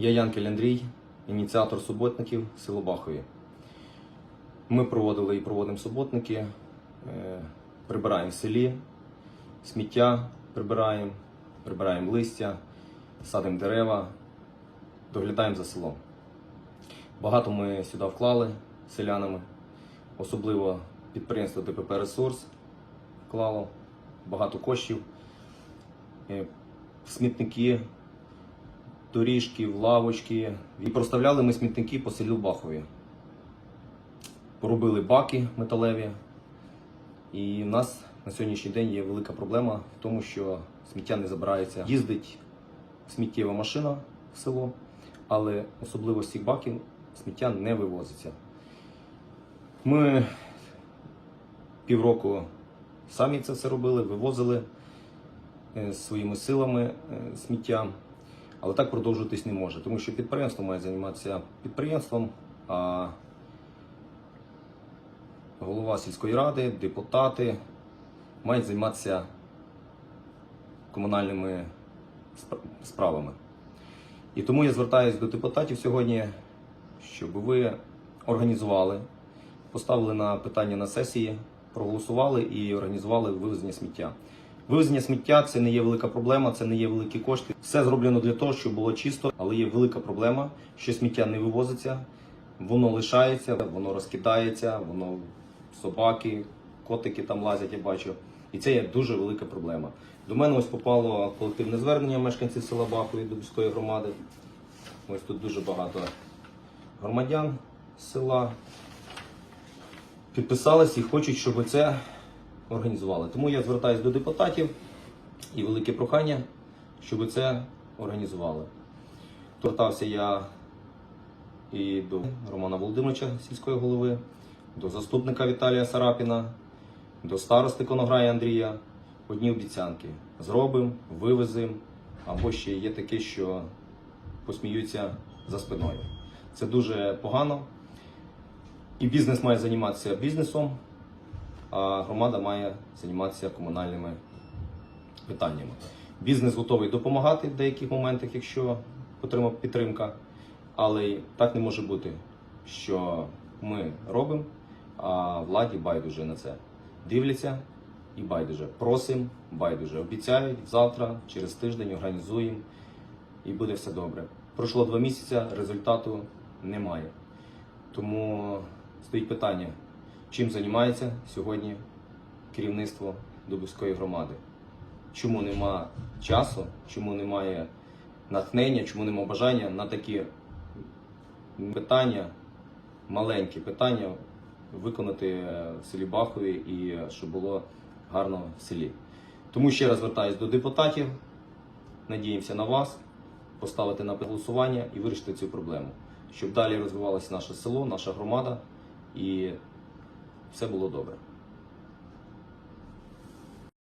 Я Янкель Андрій, ініціатор суботників село Бахові. Ми проводили і проводимо суботники, е, прибираємо в селі, сміття прибираємо, прибираємо листя, садимо дерева, доглядаємо за селом. Багато ми сюди вклали селянами, особливо підприємство ДПП Ресурс вклало багато коштів. Е, Смітники, доріжки, в лавочки. І проставляли ми смітники по селі Бахові. Поробили баки металеві. І в нас на сьогоднішній день є велика проблема в тому, що сміття не забирається. Їздить сміттєва машина в село, але особливо з цих баків сміття не вивозиться. Ми півроку самі це все робили, вивозили е, своїми силами е, сміття, але так продовжуватись не може, тому що підприємство має займатися підприємством, а голова сільської ради, депутати мають займатися комунальними справами. І тому я звертаюся до депутатів сьогодні, щоб ви організували, поставили на питання на сесії, проголосували і організували вивезення сміття. Вивезення сміття це не є велика проблема, це не є великі кошти. Все зроблено для того, щоб було чисто, але є велика проблема, що сміття не вивозиться, воно лишається, воно розкидається, воно собаки, котики там лазять, я бачу. І це є дуже велика проблема. До мене ось попало колективне звернення мешканців села Бахові до міської громади. Ось тут дуже багато громадян села підписались і хочуть, щоб це організували. Тому я звертаюся до депутатів і велике прохання, щоб це організували. Звертався я і до Романа Володимировича, сільської голови, до заступника Віталія Сарапіна, до старости Конограя Андрія. Одні обіцянки зробимо, вивеземо, або ще є таке, що посміються за спиною. Це дуже погано. І бізнес має займатися бізнесом, а громада має займатися комунальними питаннями. Бізнес готовий допомагати в деяких моментах, якщо отримав підтримка, але так не може бути, що ми робимо, а владі байдуже на це. Дивляться і байдуже. Просимо, байдуже. Обіцяють завтра, через тиждень організуємо і буде все добре. Пройшло два місяці, результату немає. Тому стоїть питання, чим займається сьогодні керівництво Дубівської громади. Чому нема часу, чому немає натхнення, чому нема бажання на такі питання, маленькі питання виконати в селі Бахові і щоб було гарно в селі. Тому ще раз звертаюся до депутатів. Надіємося на вас поставити на голосування і вирішити цю проблему, щоб далі розвивалося наше село, наша громада і все було добре.